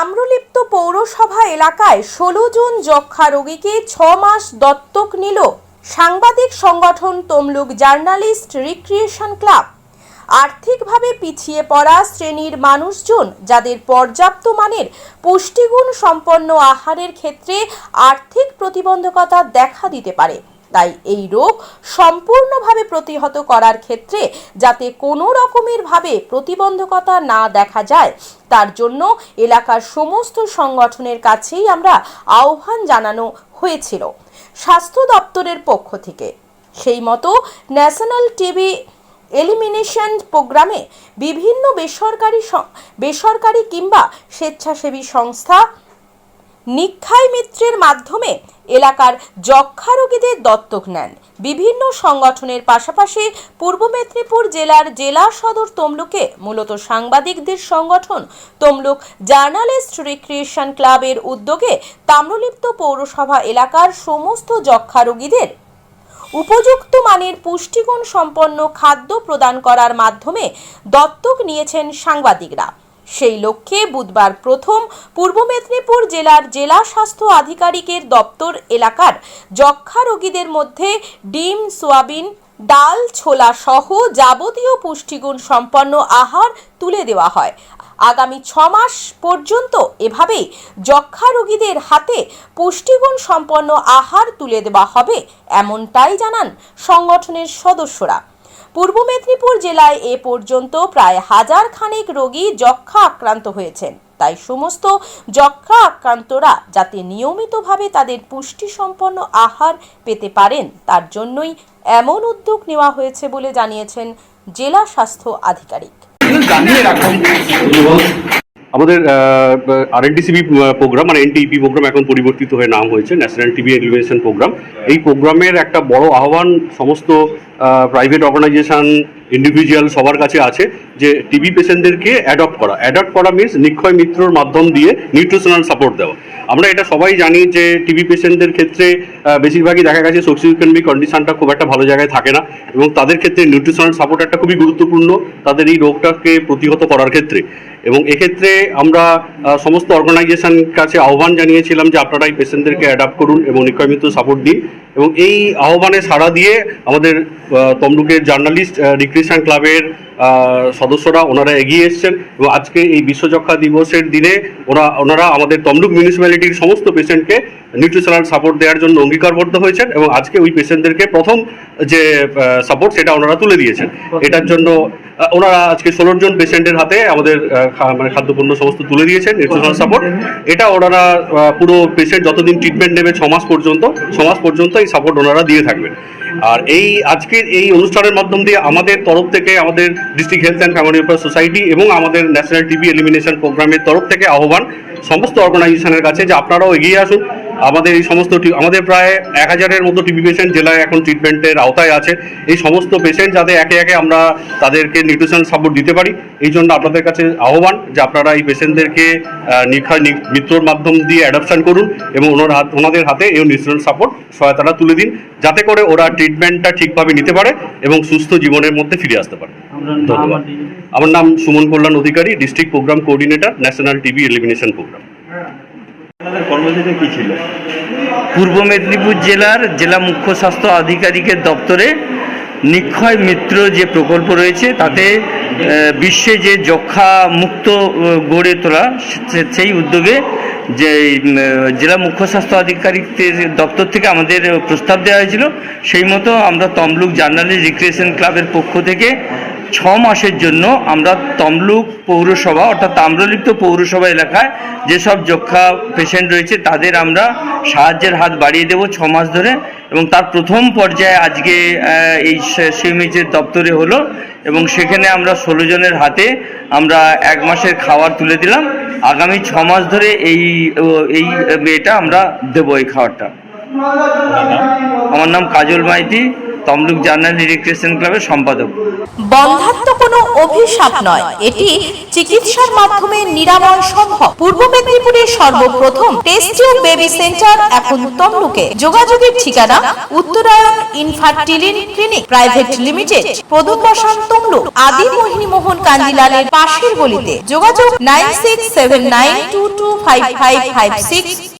তাম্রলিপ্ত পৌরসভা এলাকায় ষোলো জন যক্ষা রোগীকে ছ মাস দত্তক নিল সাংবাদিক সংগঠন তমলুক জার্নালিস্ট রিক্রিয়েশন ক্লাব। আর্থিকভাবে পিছিয়ে পড়া শ্রেণির মানুষজন যাদের পর্যাপ্ত মানের পুষ্টিগুণ সম্পন্ন আহারের ক্ষেত্রে আর্থিক প্রতিবন্ধকতা দেখা দিতে পারে। তাই এই রোগ সম্পূর্ণভাবে প্রতিহত করার ক্ষেত্রে যাতে কোনো রকমের ভাবে প্রতিবন্ধকতা না দেখা যায়, তার জন্য এলাকার সমস্ত সংগঠনের কাছেই আমরা আহ্বান জানানো হয়েছিল স্বাস্থ্য দপ্তরের পক্ষ থেকে। সেই মতো ন্যাশনাল টিভি এলিমিনেশন প্রোগ্রামে বিভিন্ন বেসরকারি বেসরকারি কিংবা স্বেচ্ছাসেবী সংস্থা নিক্ষাই মিত্রের মাধ্যমে এলাকার যক্ষা রোগীদের দত্তক নেন। বিভিন্ন সংগঠনের পাশাপাশি পূর্ব মেদিনীপুর জেলার জেলা সদর তমলুকে মূলত সাংবাদিকদের সংগঠন তমলুক জার্নালিস্ট রিক্রিয়েশন ক্লাবের উদ্যোগে তাম্রলিপ্ত পৌরসভা এলাকার সমস্ত যক্ষা রোগীদের উপযুক্ত মানের পুষ্টিগুণ সম্পন্ন খাদ্য প্রদান করার মাধ্যমে দত্তক নিয়েছেন সাংবাদিকরা। সেই লক্ষ্যে বুধবার প্রথম পূর্ব মেদিনীপুর জেলার জেলা স্বাস্থ্য আধিকারিকের দপ্তর এলাকার যক্ষা রোগীদের মধ্যে ডিম, সোয়াবিন, ডাল, ছোলা সহ যাবতীয় পুষ্টিগুণ সম্পন্ন আহার তুলে দেওয়া হয়। আগামী ছ মাস পর্যন্ত এভাবেই যক্ষা রোগীদের হাতে পুষ্টিগুণ সম্পন্ন আহার তুলে দেওয়া হবে, এমনটাই জানান সংগঠনের সদস্যরা। পূর্ব মেদিনীপুর জেলায় এ পর্যন্ত প্রায় হাজার খানেক রোগী যক্ষা আক্রান্ত হয়েছেন। তাই সমস্ত যক্ষা আক্রান্তরা যাতে নিয়মিতভাবে তাদের পুষ্টি সম্পন্ন আহার পেতে পারেন, তার জন্যই এমন উদ্যোগ নেওয়া হয়েছে বলে জানিয়েছেন জেলা স্বাস্থ্য আধিকারিক। আমাদের আরএনটিসিবি প্রোগ্রাম মানে এনটিপি প্রোগ্রাম এখন পরিবর্তিত হয়ে নাম হয়েছে ন্যাশনাল টিভি এলিমিনেশন প্রোগ্রাম এই প্রোগ্রামের একটা বড় আহ্বান সমস্ত প্রাইভেট অর্গানাইজেশন ইন্ডিভিজুয়াল সবার কাছে আছে যে টিবি পেশেন্টদেরকে অ্যাডপ্ট করা। অ্যাডপ্ট করা মিনস নিক্ষয় মিত্রর মাধ্যম দিয়ে নিউট্রিশনাল সাপোর্ট দেওয়া। আমরা এটা সবাই জানি যে টিবি পেশেন্টদের ক্ষেত্রে বেশিরভাগই দেখা গেছে সোসিওইকনমিক কন্ডিশনটা খুব একটা ভালো জায়গায় থাকে না এবং তাদের ক্ষেত্রে নিউট্রিশনাল সাপোর্ট একটা খুবই গুরুত্বপূর্ণ, তাদের এই রোগটাকে প্রতিহত করার ক্ষেত্রে। এবং এক্ষেত্রে আমরা সমস্ত অর্গানাইজেশন কাছে আহ্বান জানিয়েছিলাম যে আপনারা এই পেশেন্টদেরকে অ্যাডাপ্ট করুন এবং নিকমিত সাপোর্ট দিন। এবং এই আহ্বানে সাড়া দিয়ে আমাদের তমলুকের জার্নালিস্ট রিক্রিয়েশন ক্লাবের সদস্যরা ওনারা এগিয়ে এসেছেন এবং আজকে এই বিশ্ব যক্ষা দিবসের দিনে ওরা, ওনারা আমাদের তমলুক মিউনিসিপ্যালিটির সমস্ত পেশেন্টকে নিউট্রিশনাল সাপোর্ট দেওয়ার জন্য অঙ্গীকারবদ্ধ হয়েছেন এবং আজকে ওই পেশেন্টদেরকে প্রথম যে সাপোর্ট সেটা ওনারা তুলে দিয়েছেন। এটার জন্য ওনারা আজকে ষোলো জন পেশেন্টের হাতে আমাদের মানে খাদ্যপণ্য সমস্ত তুলে দিয়েছেন নিউট্রিশনাল সাপোর্ট এটা ওনারা পুরো পেশেন্ট যতদিন ট্রিটমেন্ট নেবে ছ মাস পর্যন্ত, ছ মাস পর্যন্ত এই সাপোর্ট ওনারা দিয়ে থাকবেন। আর এই আজকের এই অনুষ্ঠানের মাধ্যম দিয়ে আমাদের তরফ থেকে আমাদের district health and family welfare society এবং আমাদের ন্যাশনাল টিবি এলিমিনেশন প্রোগ্রামের তরফ থেকে আহ্বান সমস্ত অর্গানাইজেশনের কাছে যে আপনারাও এগিয়ে আসুন। আমাদের এই সমস্ত আমাদের প্রায় এক হাজারের মতো টিবি পেশেন্ট জেলায় এখন ট্রিটমেন্টের আওতায় আছে। এই সমস্ত পেশেন্ট যাতে একে একে আমরা তাদেরকে নিউট্রিশন সাপোর্ট দিতে পারি এই জন্য আপনাদের কাছে আহ্বান যে আপনারা এই পেশেন্টদেরকে নিখা মিত্রর মাধ্যম দিয়ে অ্যাডপশন করুন এবং ওনার হাত ওনাদের হাতে এই নিউট্রিশন সাপোর্ট সহায়তাটা তুলে দিন যাতে করে ওরা ট্রিটমেন্টটা ঠিকভাবে নিতে পারে এবং সুস্থ জীবনের মধ্যে ফিরে আসতে পারে। ধন্যবাদ। আমার নাম Suman Kalyan Adhikari district programme coordinator national TB elimination programme কর্মসূচি কি ছিল? পূর্ব মেদিনীপুর জেলার জেলা মুখ্য স্বাস্থ্য আধিকারিকের দপ্তরে নিক্ষয় মিত্র যে প্রকল্প রয়েছে, তাতে বিশ্বে যে যক্ষা মুক্ত গড়ে তোলা সেই উদ্যোগে যে জেলা মুখ্য স্বাস্থ্য আধিকারিকদের দপ্তর থেকে আমাদের প্রস্তাব দেওয়া হয়েছিল। সেই মতো আমরা তমলুক জার্নালিস্ট রিক্রিয়েশন ক্লাবের পক্ষ থেকে ছ মাসের জন্য আমরা তমলুক পৌরসভা, অর্থাৎ তাম্রলিপ্ত পৌরসভা এলাকায় যেসব যক্ষা পেশেন্ট রয়েছে, তাদের আমরা সাহায্যের হাত বাড়িয়ে দেব ছ মাস ধরে। এবং তার প্রথম পর্যায়ে আজকে এই সিএমএইচের দপ্তরে হলো এবং সেখানে আমরা ষোলো জনের হাতে আমরা এক মাসের খাবার তুলে দিলাম। আগামী ছ মাস ধরে এই এই এটা আমরা দেবো এই নাম আমার নাম কাজল মাইতি, তমলুক জার্নাল রিক্রিয়েশন ক্লাবের সম্পাদক। বন্ধাত্ম কোনো অভিশাপ নয়, এটি চিকিৎসার মাধ্যমে নিরাময় সম্ভব। পূর্ব মেদিনীপুরের সর্বপ্রথম টেস্টিও বেবি সেন্টার, এখন তমলুকে। যোগাযোগের ঠিকানা Uttarayan infertility clinic, private limited বসান তমলুক। আদি মোহিনী মোহন কাঞ্জিলালের পাশের গলিতে। যোগাযোগ nine six seven nine two two five five five six